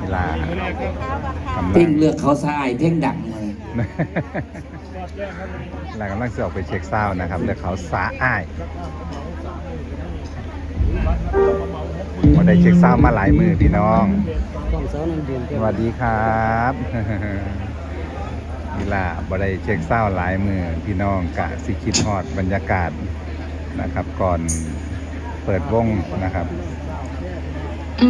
เวลากำลัเพ่งงเลือกเขาทรายเพ่งดังเลยเรากำลังจะออกไปเช็คเศร้านะครับเดี๋ยวเขาสาอ้ายมาได้เช็คเศร้ามาหลายมือพี่น้องต้องสาวนั่นเดือนสวัสดีครับนี่ล่ะบ่ได้เช็คเศร้าหลายมือพี่น้องกะสิคิดฮอดบรรยากาศนะครับ ก่อนเปิดวงนะครับ เ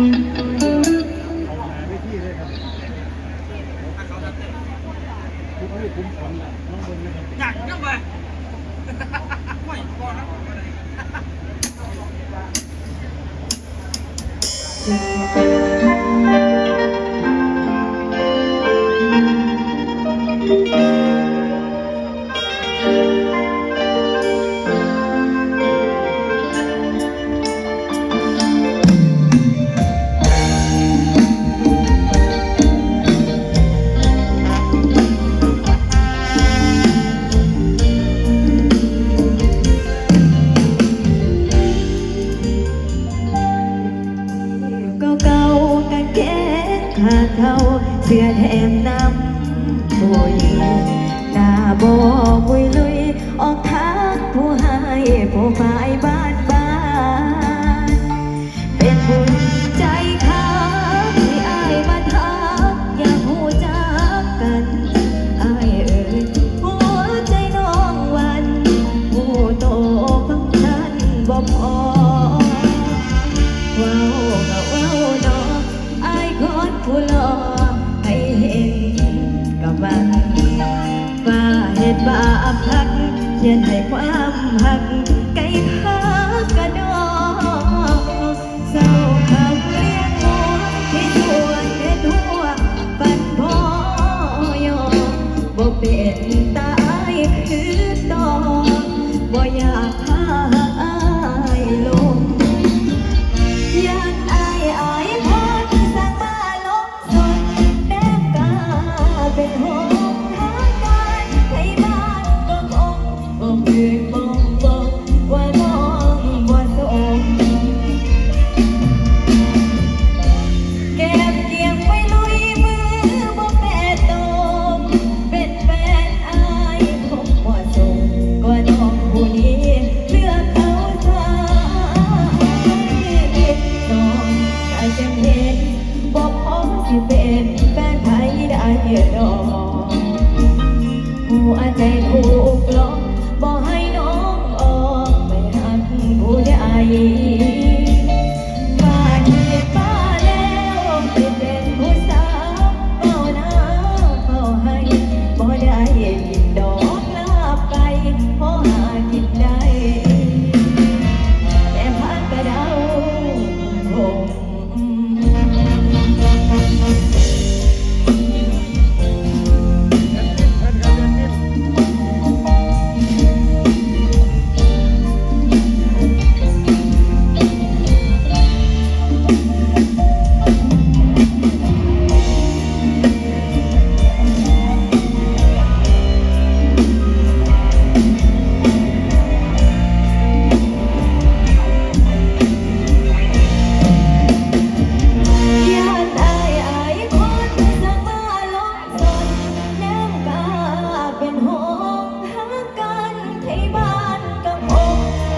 เท่าเสื้อแถมน้ำผู้หน้าบอมุยลุย ออกทางผู้ให้ผู้ฝ่าย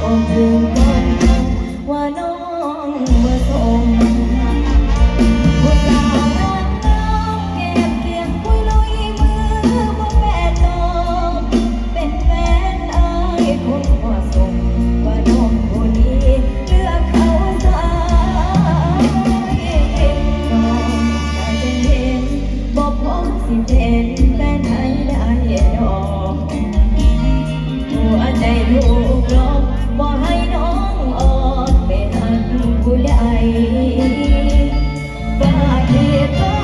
Oh. Thank you.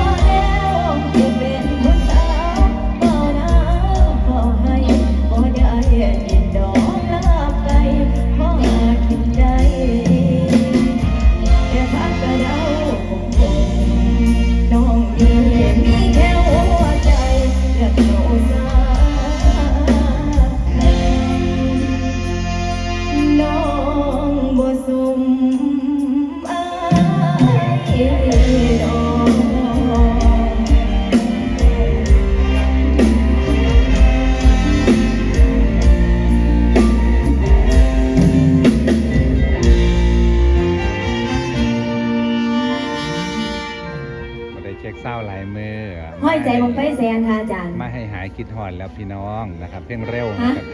ใจมังไฟแซงค่ะอาจารย์ มาให้หายคิดหอนแล้วพี่น้องนะครับ เพ่งเร็วนะครับ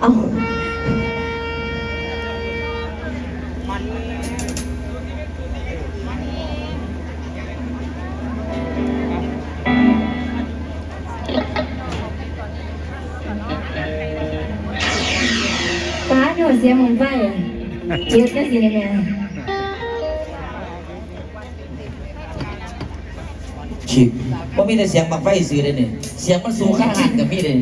เาหนูเสียงของไฟ จุดก็สิแน่ชิบว่ามีแต่เสียงบักไฟซื้อเลยเนี่ยเสียงมันสูงข้างหันกับพี่เลย